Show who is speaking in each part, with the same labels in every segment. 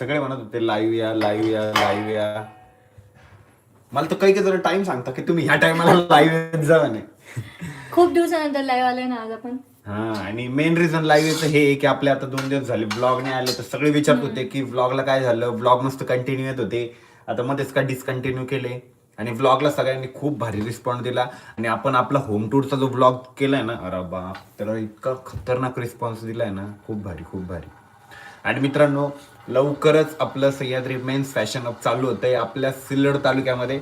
Speaker 1: सगळे म्हणत होते लाईव्ह या लाईव्ह या लाईव्ह या. मला तर काही काही जरा टाइम सांगता की तुम्ही ह्या टायमाला लाईव्ह येत जा म्हणे.
Speaker 2: खूप दिवसानंतर लाईव्ह आलोय ना आज आपण.
Speaker 1: हा आणि मेन रिझन लाईव्ह येतं हे आहे की आपले आता दोन दिवस झाले. ब्लॉग नाही आले तर सगळे विचारत होते की ब्लॉगला काय झालं? ब्लॉग मस्त कंटिन्यू येत होते. आता मध्येच का डिसकंटिन्यू केले? आणि ब्लॉगला सगळ्यांनी खूप भारी रिस्पॉन्स दिला. आणि आपण आपला होम टूरचा जो ब्लॉग केलाय ना अरे बाप त्याला इतका खतरनाक रिस्पॉन्स दिलाय ना. खूप भारी खूप भारी. आणि मित्रांनो लवकरच आपलं सह्याद्री मेन्स फॅशन अप चालू होत आहे आपल्या सिल्लोड तालुक्यामध्ये.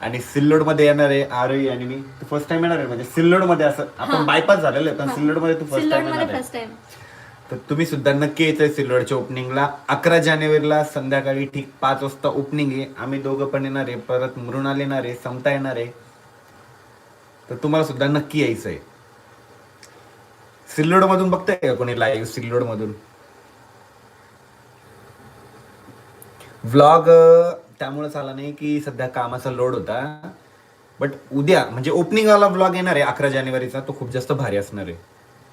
Speaker 1: आणि सिल्लोडमध्ये येणार आहे आरई आणि मी. फर्स्ट टाइम येणार आहे म्हणजे सिल्लोडमध्ये असं. आपण बायपास झालेलं आहे पण सिल्लोडमध्ये तू फर्स्ट
Speaker 2: टाइममध्ये
Speaker 1: येणार आहे.
Speaker 2: फर्स्ट टाइम
Speaker 1: तर तुम्ही सुद्धा नक्की यायचंय सिल्लोडच्या ओपनिंगला अकरा जानेवारीला संध्याकाळी ठीक पाच वाजता ओपनिंग आहे. आम्ही दोघं पण येणार आहे. परत मृणाल येणार आहे समता येणार आहे. तर तुम्हाला सुद्धा नक्की यायचंय. सिल्लोड मधून बघताय का कोणी लाईव्ह सिल्लोड व्लॉग त्यामुळे आला नाही की सध्या कामाचा लोड होता. बट उद्या म्हणजे ओपनिंग वाला ब्लॉग येणार आहे अकरा जानेवारीचा तो खूप जास्त भारी असणार आहे.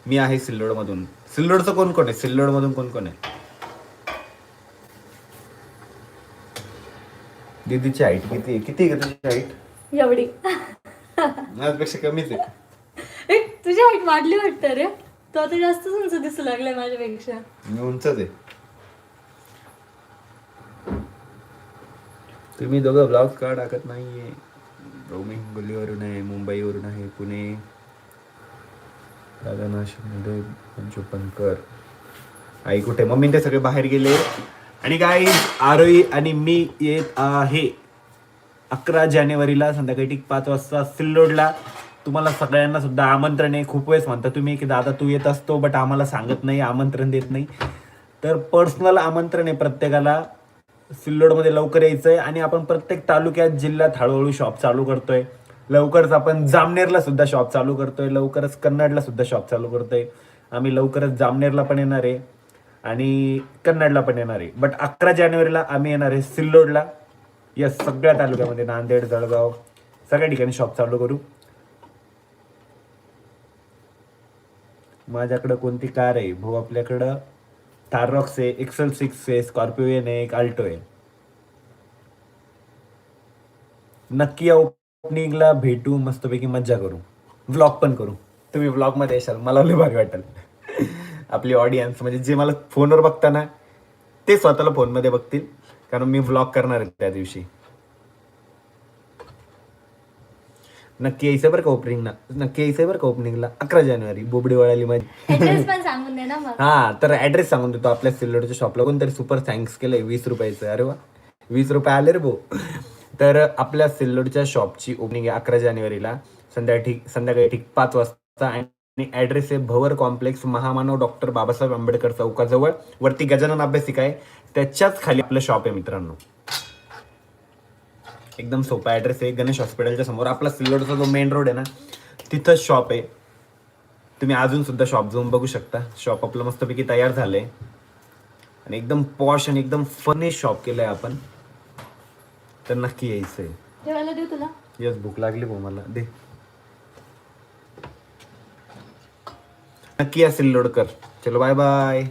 Speaker 1: मी आहे सिल्लोड मधून सिल्लोडचं कोण कोण आहे? सिल्लोड मधून कोण कोण आहे? दीदीची हाईट किती आहे? किती आहे तुझी हाईट
Speaker 2: एवढी.
Speaker 1: माझ्यापेक्षा कमीच आहे.
Speaker 2: तुझी हाईट वाढली वाटतं रे. तो आता जास्तच उंच दिसू लागलाय माझ्यापेक्षा.
Speaker 1: मी उंचच आहे. तुम्ही दोघं ब्लॉग का टाकत नाहीये. मी हिंगोलीवरून आहे मुंबईवरून आहे पुणे. दादा नाशिकमध्ये पंचोपनकर आई कुठे? मम्मी ते सगळे बाहेर गेले. आणि काय आरोही आणि मी येत आहे. अकरा जानेवारीला संध्याकाळी ठीक पाच वाजता सिल्लोडला. तुम्हाला सगळ्यांना सुद्धा आमंत्रण आहे. खूप वेळेस म्हणता तुम्ही की दादा तू येत असतो बट आम्हाला सांगत नाही आमंत्रण देत नाही. तर पर्सनल आमंत्रण आहे प्रत्येकाला. सिल्लोडमध्ये लवकर यायचं आहे आणि आपण प्रत्येक तालुक्यात जिल्ह्यात हळूहळू शॉप चालू करतोय. लवकरच आपण जामनेरला सुद्धा शॉप चालू करतोय. लवकरच कन्नडला सुद्धा शॉप चालू करतोय. आम्ही लवकरच जामनेरला पण येणार आहे आणि कन्नडला पण येणार आहे. बट अकरा जानेवारीला आम्ही येणार आहे सिल्लोडला. या सगळ्या तालुक्यामध्ये नांदेड जळगाव सगळ्या ठिकाणी शॉप चालू करू. माझ्याकडं कोणती कार आहे? भाऊ आपल्याकडं थाररॉक्स आहे एक्सेल सिक्स आहे स्कॉर्पिओन आहे एक आल्टो आहे नक्की या ओपनिंगला भेटू मस्तपैकी मज्जा करू. व्लॉग पण करू. तुम्ही व्लॉगमध्ये येशाल मला लय भारी वाटेल. आपली ऑडियन्स म्हणजे जे मला फोनवर बघताना ते स्वतःला फोनमध्ये बघतील. कारण मी व्लॉग करणार आहे त्या दिवशी. नक्की यायचं बरं का ओपनिंगला नक्की यायचं बरं का ओपनिंगला अकरा जानेवारी बोबडी वळाली माझी.
Speaker 2: ऍड्रेस पण सांगून दे ना मग.
Speaker 1: हा तर ऍड्रेस सांगून देतो आपल्या सिल्लोडच्या शॉपला कोणतरी सुपर थँक्स केलंय वीस रुपयाचं. अरे वा. वीस रुपये आले रे भाऊ. तर आपल्या सिल्लोडच्या शॉपची ओपनिंग आहे अकरा जानेवारीला. संध्याकाळी ठीक संध्याकाळी ठीक पाच वाजता. आणि ऍड्रेस आहे भवर कॉम्प्लेक्स महामानव डॉक्टर बाबासाहेब आंबेडकर चौकाजवळ. वरती गजानन अभ्यासिका आहे. त्याच्याच खाली आपलं शॉप आहे मित्रांनो. एकदम सोपा ऍड्रेस आहे. गणेश हॉस्पिटलच्या समोर. आपला सिल्लोडचा जो मेन रोड आहे ना तिथंच शॉप आहे. तुम्ही अजून सुद्धा शॉप जाऊन बघू शकता. शॉप आपलं मस्तपैकी तयार झालंय. आणि एकदम पॉश आणि एकदम फनी शॉप केलंय आपण. तर नक्की यायचंय
Speaker 2: जेवायला देऊ तुला?
Speaker 1: यस भूक लागली भाऊ मला. दे. नक्की या सिल्लोडकर. चलो बाय बाय